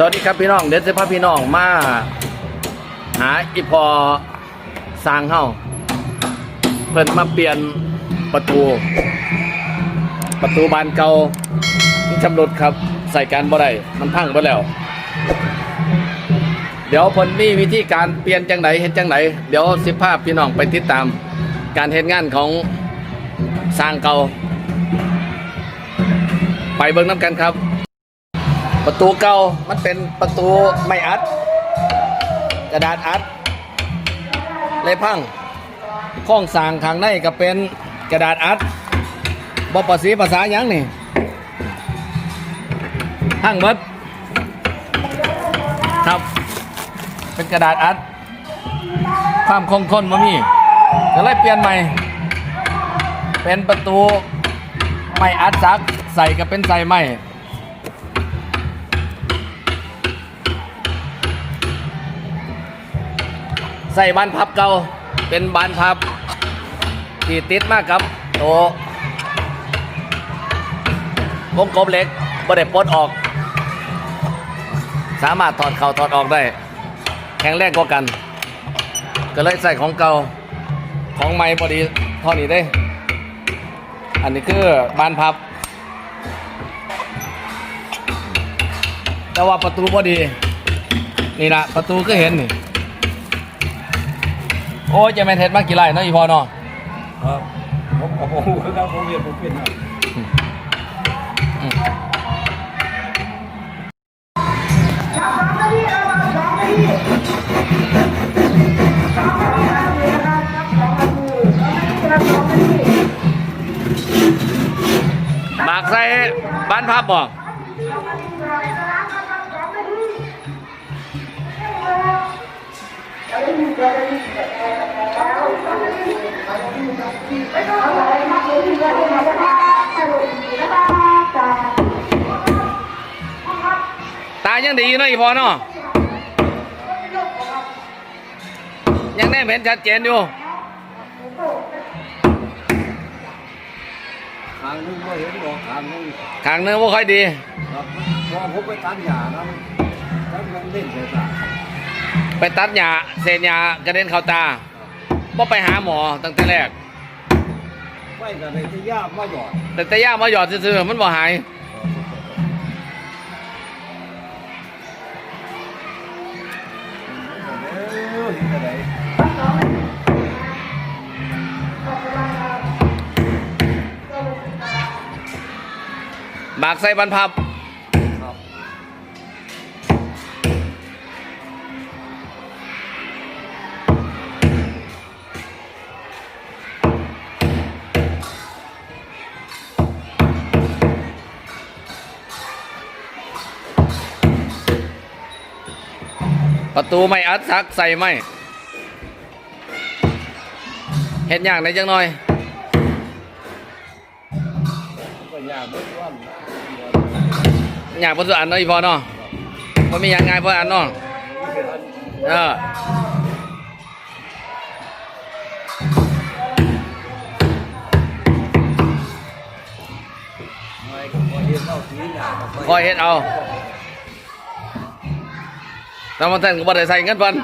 สวัสดีครับพี่น้องเดี๋ยวจะพาพี่น้องมา หาอีพอสร้างเฮาเพิ่นมาเปลี่ยนประตู ประตูบานเก่าชำรุดครับ ใส่การบ่ได้มันพังไปแล้ว เดี๋ยวเพิ่นมีวิธีการเปลี่ยนจังไหนเฮ็ดจังไหนเดี๋ยวสิภาพพี่น้องไปติดตาม การเฮ็ดงานของสร้างเก่าไปเบิ่งน้ำกันครับ ประตูเก่ามันเป็นประตูไม่อัด กระดาษอัดเลยพังข้องสร้างข้างในก็เป็นกระดาษอัดบอภาษีภาษายังนี่พังเบิดครับ เป็นกระดาษอัดความคงทนมามีก็เลยเปลี่ยนใหม่ เป็นประตูไม่อัดซักใส่ก็เป็นใส่ไม่ ใส่บานพับเก่าเป็นบานพับ ที่ติดมากครับโตวงกลมเล็กบ่ได้ปลดออก สามารถถอดเข่าถอดออกได้ แข็งแรงกว่ากัน ก็เลยใส่ของเก่าของใหม่พอดีเท่านี้ได้ อันนี้คือบานพับ แต่ว่าประตูพอดี นี่ละประตูก็เห็นนี่ โอ้ยจะแม่นเท็ดมากี่ไร่เนาะอีพอเนาะครับผมผมผมครับผมเรียนผมเป็นนะบากใส่บ้านพับบ่ ตายังดีอยู่เนาะอีพอเนาะยังแน่เห็นชัดเจนอยู่ทางนึงก็เห็นบอกทางนึงขางเนื้อว่าค่อยดีครับพอผมไปตัดหญ้านะแล้วมันเล่นใส่ตา ไปตัดหญ้าเศษหญ้ากระเด็นเข้าตาบ่ไปหาหมอตั้งแต่แรกไม่กันเลยที่ย่ามาหยอดแต่แต่ย่ามาหยอดซื่อๆมันบ่หายเออเห็นอะไรบากใส่บรรพับครับ ประตูไม่อัดซักใส่ไม่เห็นอย่างไหนจังหน่อยอยางพอสุอันเนาะอีพอเนาะมันมีอย่างไงพออันเนาะเออไม่ก็พอเห็นเอคอยเฮ็ดเอา แต่มาท่านก็บ่ได้ใส่เงินเพิ่น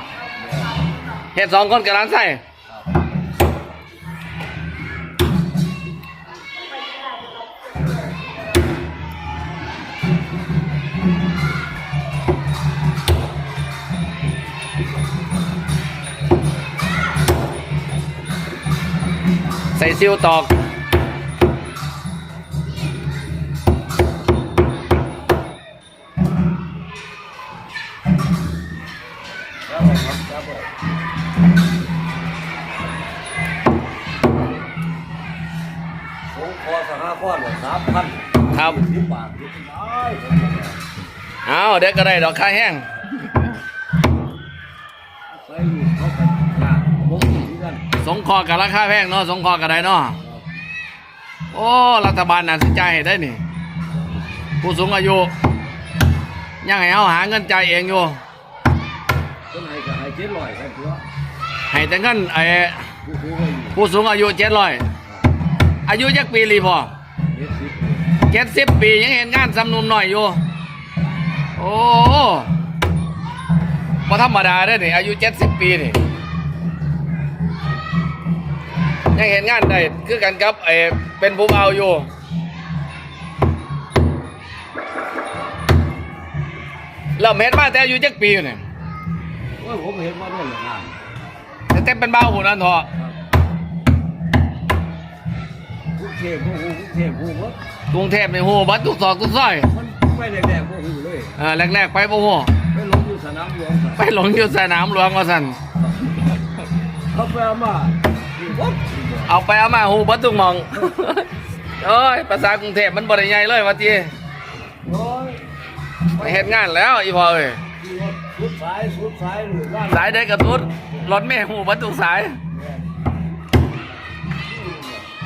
เฮ็ดสองคนกับร้านใส่ใส่ซิวตอก ผมขอสหกรณ์สามพันครับ สิบบาทที่ได้เอาเด็กก็ได้ดอกค่าแห้งใส่ลูกเขาไปยากผมที่นั่นสงคอกับราคาแพงเนาะสงคอกับไดเนาะโอ้รัฐบาลน่าสนใจให้ได้นี่ ผู้สูงอายุยังให้เอาหาเงินจ่ายเองอยู่คนไหนก็ให้เจ็ดร้อยครับเพื่อให้แต่เงินไอ้ผู้สูงอายุ ผู้สูงอายุเจ็ดร้อย อายุจักปีรีพอเจ็ดสิบเจ็ดสิบปียังเห็นงานสำนุนหน่อยอยู่โอ้มาธรรมดาได้อนี่อายุเจ็ดสิบปีนี่ยังเห็นงานได้คือกันกับไอ้เป็นผู้เบาอยู่เริ่มเห็นมาแต่อายุเจ็ดปีอยู่นี่โอ้ยผมเห็นมาด้วยเลยงานแต่แต่เป็นเบาหูนั่นเถอะ เทพผู้หูกรุงเทพผู้วัดกรุงเทพในหูบัดทุกซอกทุกซอยมันไม่แดงๆผู้หูเลยอ่าแรกๆไปบ่หูไปหลงอยู่สนามหลวงไปหลงอยู่สนามหลวงว่าสันเขาไปเอามาเอาไปเอามาหูบัดทุกมองโอ้ยภาษากรุงเทพมันบ่ได้ใหญ่เลยว่าจีไปเฮ็ดงานแล้วอีพอเอ้ยสายสุดสายหรือว่าสายได้กระทุดรถแม่หูบัดทุกสาย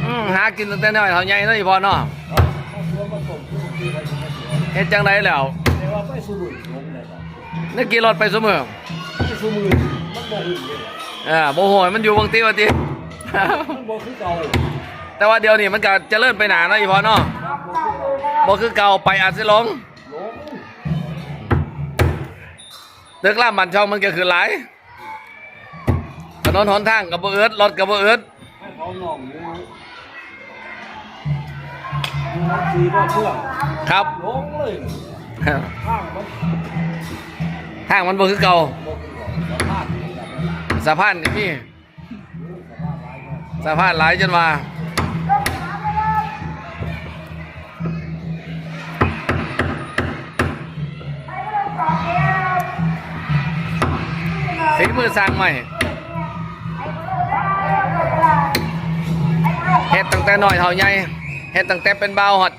อืมหากินตั้งแต่น้อยเท่าใหญ่เนาะอีพอเนาะเฮ็ดจังไดแล้วแต่ว่าไปสมุนผมเลยครับนึกกี่รถไปเสมอไปสมุนมันบ่หุ่นเลยเอ่าบ่โหยมันอยู่บางทีว่าติ มันบ่คือเก่าแต่ว่าเดี๋ยวนี้มันก็เจริญไปหนาเนาะอีพอเนาะมันบ่คือเก่าบ่คือเก่าไปอาจสิหลงหลงตึกล่ามบ้านช่องมันก็คือหลายถนนหนทางก็บ่เอิดรถก็บ่เอิดให้เขาหน่องอยู่อ สีบ่เชื่องครับหลงเลยข้างมันทางมันบ่คือเก่าบ่คือเก่าสภาพมันแบบนั้นสะพานก็มีสภาพหลายคนสะพานหลายจนว่าฝีมือสร้างใหม่เฮ็ดตั้งแต่น้อยเท่าใหญ่ เฮ็ดตั้งแต่เป็นบ่าวฮอด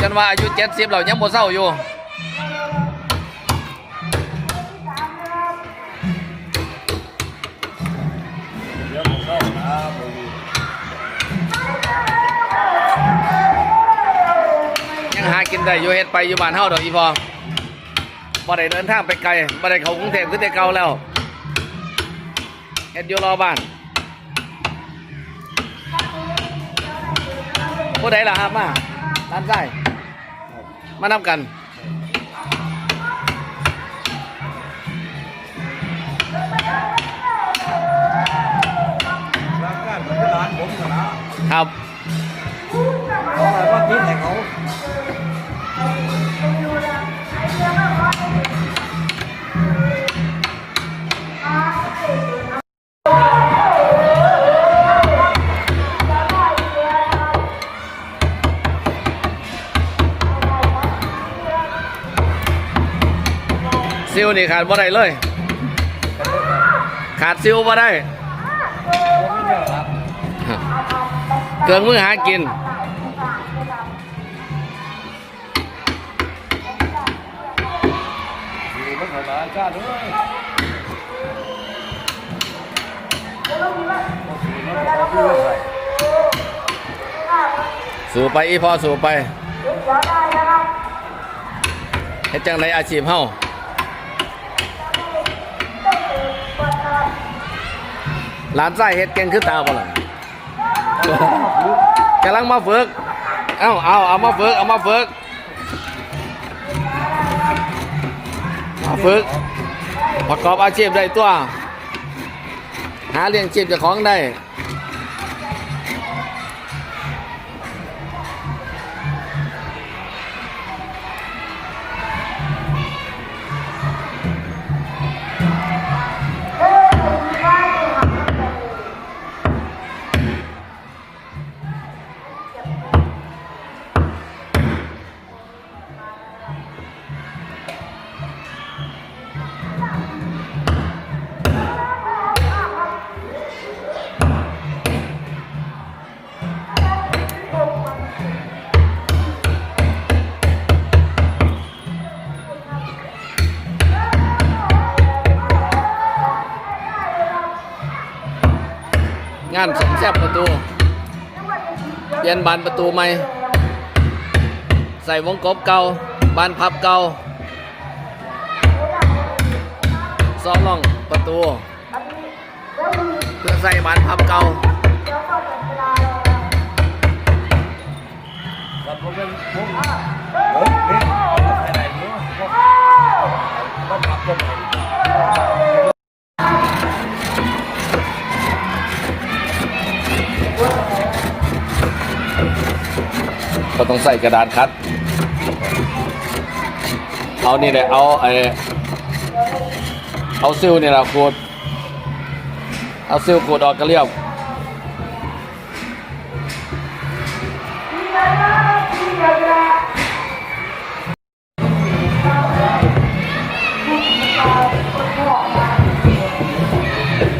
จนว่าอายุ70แล้วยังบ่เศร้าอยู่เดี๋ยวผมเข้านะบ่ยังหากินได้อยู่เฮ็ดไปอยู่บ้านเฮาดอกอีพอบ่ได้เดินทางไปไกลบ่ได้เข้ากรุงเทพคือแต่เก่าแล้วเฮ็ดอยู่รอบ้าน ผู้ใดล่ะครับมาด้านซ้ายมานํกันร้านการมันเป็นร้านผมนะนะครับเขาอะไรว่าคิดให้เขา ซิลนี่ขาดบ่ได้เลย ขาดซิลบ่ได้เยอะครับเครื่องมือหากินสู่ไปอีพอสู่ไปเฮ็ดจังไดอาชีพเฮา หลานไส้เฮ็ดเก่งคือตาบ่ล่ะกำลังมาฝึก เอ้าเอาเอามาฝึก เอามาฝึกมาฝึก ประกอบอาชีพได้ตัว หาเลี้ยงชีพเจ้าของได้านสมแซบประตู เปลี่ยนบานประตูใหม่ ใส่วงกบเก่า บานพับเก่าซ้อมลองประตู เพื่อใส่บานพับเก่าครับผมเป็นผมเฮ้ยนี่ไปไหนเนาะก็ปรับตัวใหม่ องใส่กระดาษคัด เอานี่เลยเอาไอเอาซิลนี่แหละขูดเอาซิลขูดออกก็เรียบ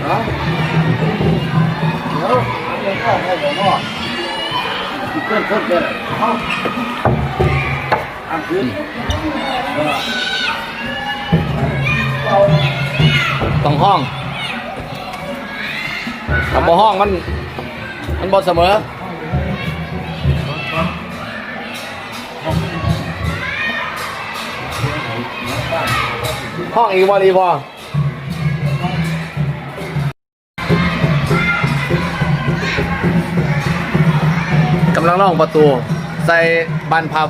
ฮะเดี๋ยวเดี๋ยวพ่อให้ผมพ่อเพื่อนเพื่อน เอาอันขึ้นต้องห้องถ้าบ่ห้องมัน มันบ่เสมอห้องอีกบ่ดีพอากำลังล่องประตู ใส่บานพับ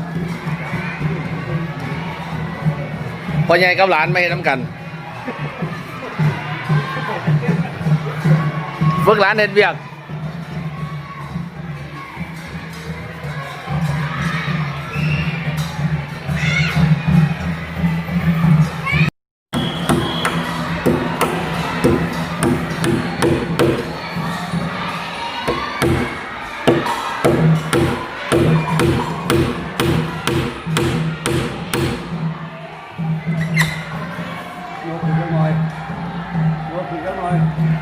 พอใหญ่กับหลานไม่เห็นน้ำกันฝึกหลานเห็ดเบียก ยกผิดหน่อย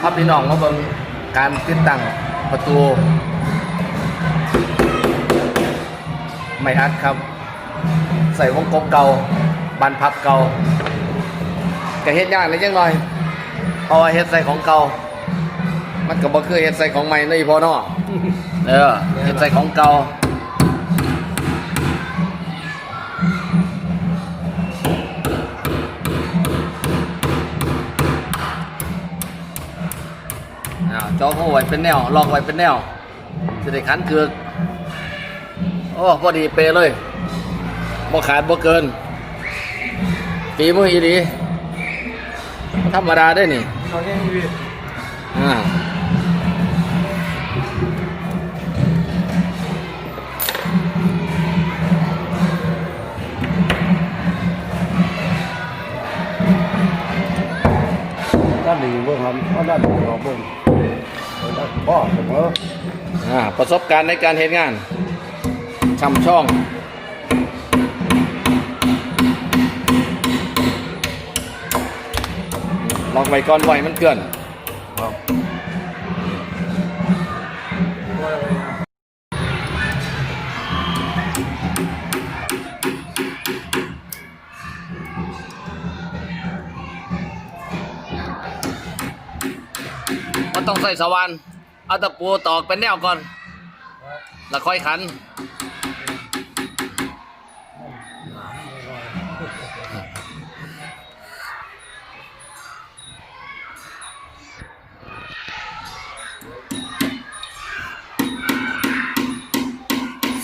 พาพี่น้องมาเบิ่งการติดตั้งประตู ไม่อัดครับ ใส่วงกลมเก่าบานพับเก่าก็เฮ็ดยากเลยจังหน่อยเพราะว่าเฮ็ดใส่ของเก่า มันก็บ่คือเฮ็ดใส่ของใหม่เนาะอีพ่อเนาะเออเฮ็ดใส่ของเก่าอ้าวจอเขาไว้เป็นแนวลอกไว้เป็นแนวจะได้ขันเกือกโอ้พอดีเปเลยบ่ขาดบ่เกินฝีมืออีดีบ่ธรรมดาได้อนี่เราเนี่ยพี่อ่า ประสบการณ์ในการเฮ็ดงานช่ำช่อง ลอกไวก่อนไวมันเกินมันต้องใส่สว่านเอาตะปูตอกเป็นแนวก่อน แล้วค่อยขัน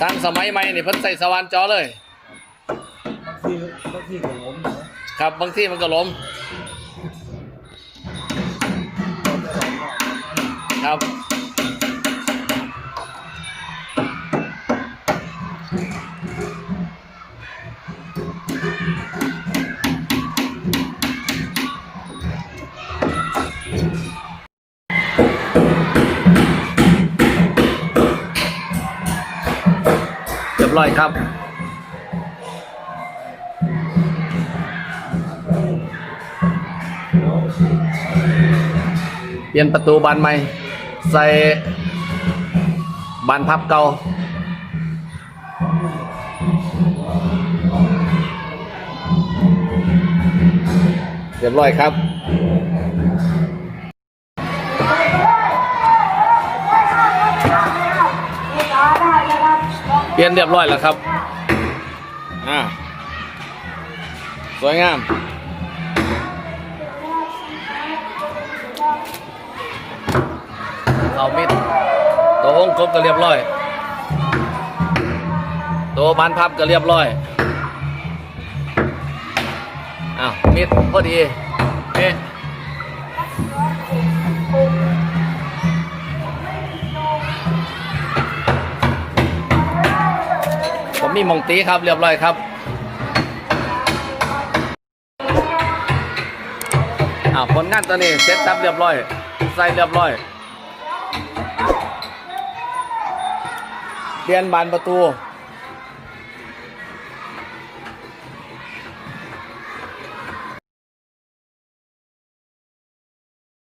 สร้างสมัยใหม่นี่เพิ่นใส่สว่านจอเลย ที่ที่ของผมนะครับบางที่มันก็ล้มครับ บร้อยครับเปลี่ยนประตูบานใหม่ ใส่บานพับเก่าเรียบร้อยครับ ลี่ยนเรียบร้อยแล้วครับ อ่า สวยงาม เอามิดตัววงกลมก็เรียบร้อย ตัวบานพับก็เรียบร้อย อ้าวมิดพอดี มีมองตีครับเรียบร้อยครับอ่าผลงานตัวนี้เซ็ตซับเรียบร้อย ใส่เรียบร้อยเปลี่ยนบานประตู